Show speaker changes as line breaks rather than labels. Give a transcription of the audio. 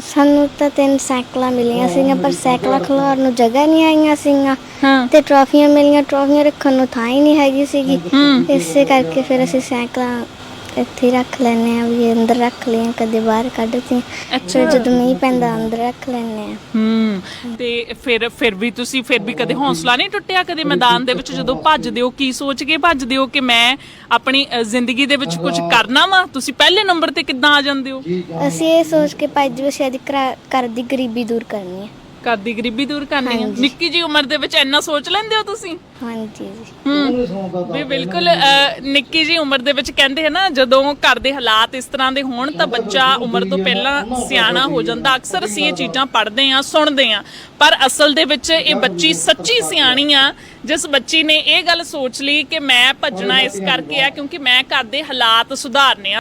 ਸਾਨੂੰ ਤਾਂ ਤਿੰਨ ਸਾਈਕਲਾਂ ਮਿਲੀਆਂ ਸੀਗੀਆਂ ਪਰ ਸਾਈਕਲਾਂ ਖਿਲਾਉਣ ਨੂੰ ਜਗ੍ਹਾ ਨਹੀਂ ਆਈਆਂ ਸੀਗੀਆਂ।
ਹਾਂ।
ਤੇ ਟਰਾਫੀਆਂ ਮਿਲੀਆਂ ਟਰਾਫੀਆਂ ਰੱਖਣ ਨੂੰ ਥਾਂ ਹੀ ਨਹੀਂ ਹੈਗੀ ਸੀਗੀ। ਇਸੇ ਕਰਕੇ ਫਿਰ ਅਸੀਂ ਸਾਈਕਲਾਂ ਇੱਥੇ ਹੀ ਰੱਖ ਲੈਨੇ ਆ ਵੀ ਅੰਦਰ ਰੱਖ ਲਈਆਂ ਕਦੇ ਬਾਹਰ ਕੱਢ ਦਿੱਤੀਆਂ।
ਅੱਛਾ।
ਜਦੋਂ ਮੀਂਹ ਪੈਂਦਾ ਅੰਦਰ ਰੱਖ ਲੈਨੇ ਆ
ਹੂੰ ਤੇ ਫਿਰ ਫਿਰ ਵੀ ਤੁਸੀਂ ਫਿਰ ਵੀ ਕਦੇ ਹੌਸਲਾ ਨਹੀਂ ਟੁੱਟਿਆ ਕਦੇ ਮੈਦਾਨ ਦੇ ਵਿੱਚ? ਜਦੋਂ ਭੱਜਦੇ ਹੋ ਕੀ ਸੋਚ ਕੇ ਭੱਜਦੇ ਹੋ ਕਿ ਮੈਂ ਆਪਣੀ ਅ, ਜ਼ਿੰਦਗੀ ਦੇ ਵਿੱਚ ਕੁਝ ਕਰਨਾ ਵਾ? ਤੁਸੀਂ ਪਹਿਲੇ ਨੰਬਰ ਤੇ ਕਿੱਦਾਂ ਆ ਜਾਂਦੇ ਹੋ?
ਅਸੀਂ ਇਹ ਸੋਚ ਕੇ ਭੱਜ ਵੀ ਸ਼ਾਇਦ ਘਰ ਦੀ ਗਰੀਬੀ ਦੂਰ ਕਰਨੀ ਹੈ।
ਘਰ ਦੀ ਗਰੀਬੀ ਦੂਰ ਕਰਨੀ ਹੈ
ਹਾਂਜੀ।
ਨਿੱਕੀ ਜੀ ਉਮਰ ਦੇ ਵਿੱਚ ਇੰਨਾ ਸੋਚ ਲੈਂਦੇ ਹੋ ਤੁਸੀਂ?
ਹਾਂਜੀ ਜੀ।
ਹੂੰ। ਵੀ ਬਿਲਕੁਲ ਨਿੱਕੀ ਜੀ ਉਮਰ ਦੇ ਵਿੱਚ ਕਹਿੰਦੇ ਹੈ ਨਾ ਜਦੋਂ ਘਰ ਦੇ ਹਾਲਾਤ ਇਸ ਤਰ੍ਹਾਂ ਦੇ ਹੋਣ ਤਾਂ ਬੱਚਾ ਉਮਰ ਤੋਂ ਪਹਿਲਾਂ ਸਿਆਣਾ ਹੋ ਜਾਂਦਾ। ਅਕਸਰ ਅਸੀਂ ਇਹ ਚੀਜ਼ਾਂ ਪੜ੍ਹਦੇ ਹਾਂ ਸੁਣਦੇ ਹਾਂ। ਪਰ ਅਸਲ ਦੇ ਵਿੱਚ ਇਹ ਬੱਚੀ ਸੱਚੀ ਸਿਆਣੀ ਆ ਜਿਸ ਬੱਚੀ ਨੇ ਇਹ ਗੱਲ ਸੋਚ ਲਈ ਕਿ ਮੈਂ ਭੱਜਣਾ ਇਸ ਕਰਕੇ ਆ ਕਿਉਂਕਿ ਮੈਂ ਘਰ ਦੇ ਹਾਲਾਤ ਸੁਧਾਰਨੇ ਆ।